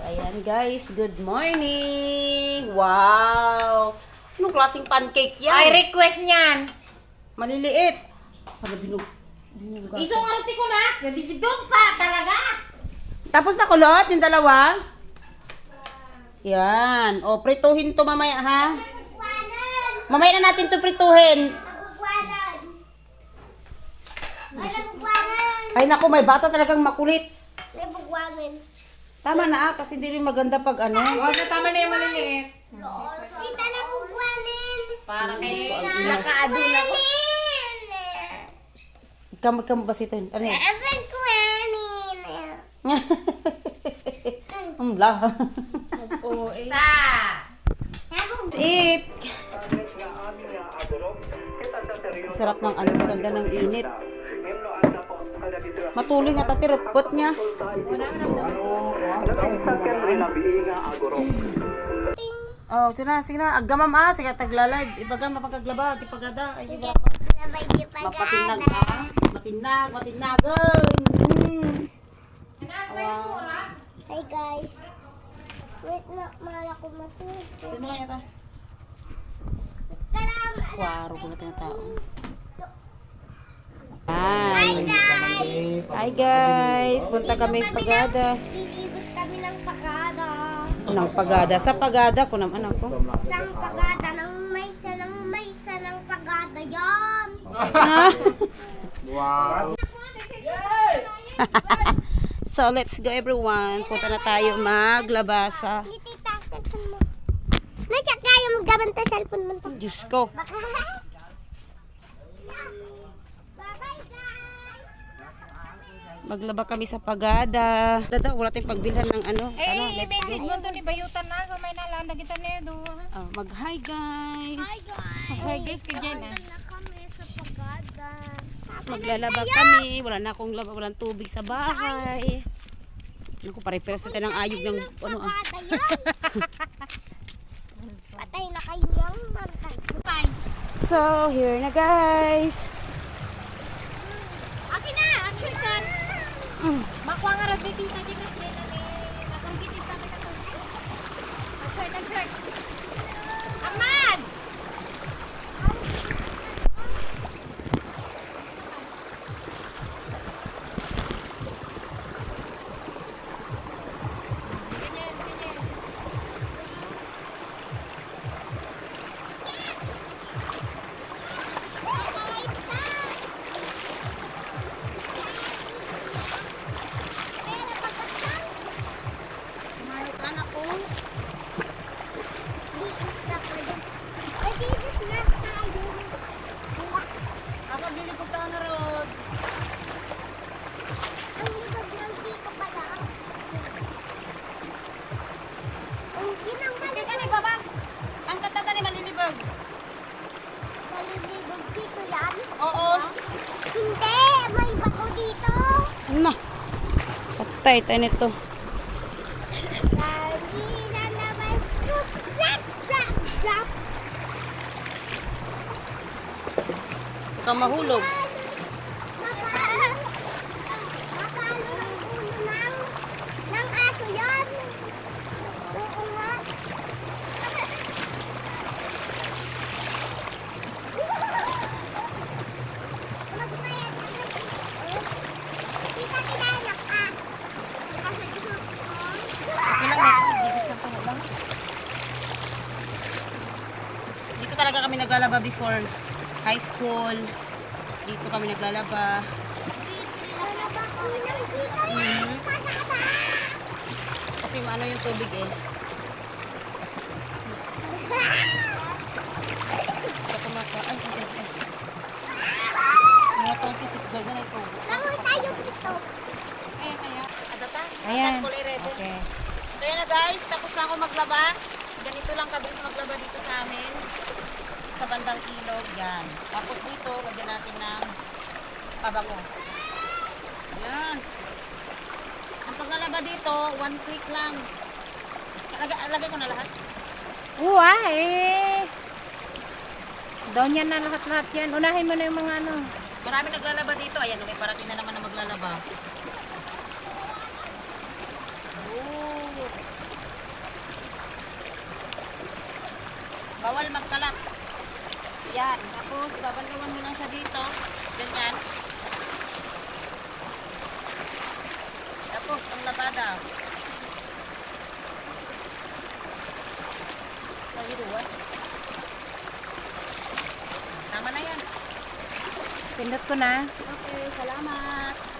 ayan guys, good morning! Wow! Anong klaseng pancake yan? Ay, request niyan. Maliliit. Para binug... binugasan. Isong arti ko na. Nadididog pa talaga. Tapos na kulot, yung dalawa? Yan. O, prituhin to mamaya, ha? Mamaya na natin to prituhin. Ay, naku, may bata talagang makulit. Tama na, ah, kasi hindi rin maganda pag ano. Huwag na tama na yung maliliit. Para kay nakaaduna ko. Ikaw, ikaw ba ito? Ano yan? Ang la. Oo, eh. Sa. Eat. Sarap ng ano, ganda ng init. Matuloy nga tati, repot niya. Oh, sige na, sige na. Agamam ah, sige taglalay. Ibaga mapagaglaba, tipagada. Ay, iba. Mapatinag ah. Matinag, matinagan. Mm. Hi guys. Wait na, mahal ako matulog. Sige mo kaya ta. Kwaro ko na tao. Hi Hi. guys! Hi guys, punta kami pagada. Titigos kami ng pagada. Ng pagada. Sa pagada ko naman ako. Isang pagada ng maysa ng maysa ng pagada yan. so let's go everyone. Punta na tayo maglabasa. Hindi tita, cellphone mo. Nasyak tayo maggaban sa cellphone mo. Diyos ko. Baka. Bye-bye guys! Maglaba kami sa pagada. Dada, wala tayong pagbilhan ng ano. ano Eh, let's message go. mo to ni Bayutan na. Kamay na lang. Kita na yun. Oh, mag hi guys. Hi guys! Hi guys, kay Jen. ah. Na kami sa pagada. Maglalaba kami. Wala na akong laba, walang tubig sa bahay. Naku, pare-peres natin ng ayog ng ano ah. Patay na kayo. Bye. So, here na guys. Akin na. Akin na. Mm. Makuha nga rin dito na dito. Nakanggitin kami na to. Nag-shirt, nag-shirt. Amad! Ganyan, ganyan. Kumain anak ko. Ako dilipog ka na rod. Kaya ni baba. Ang katata ni malilibog. Oo. Hindi! May bato dito! Na. Patay tayo nito. Lagi na naman scoop! Rap! Rap! Rap! Huwag kang mahulog. Makalo Makalo ng ulo ng ng aso yan. Oo nga. Magmayat ka na. Tita, tinanak ka. Kasi gusto ko. Dito talaga kami naglalaba before high school. Dito kami naglalaba. Patata! Kasi ano yung tubig eh. Sa kumaka. Ay, ay. Mga tong na ito? Langoy tayo dito. Ayan, kaya. Adata? Ayan. Okay. So yun na guys, tapos na ako maglaba. Ganito lang kabilis maglaba dito magandang ilog. Yan. Tapos dito, lagyan natin ng pabango. Yan. Ang paglalaba dito, one click lang. Lagay, lagay ko na lahat. Uwa eh. Yan na lahat-lahat yan. Unahin mo na yung mga ano. Marami naglalaba dito. Ayan, may parating na naman na maglalaba. Bawal magkalat. Yan. Tapos, babanlawan mo lang siya dito. Ganyan. Tapos, ang labada. Pagiruan. Tama na yan. Pindot ko na. Okay, salamat.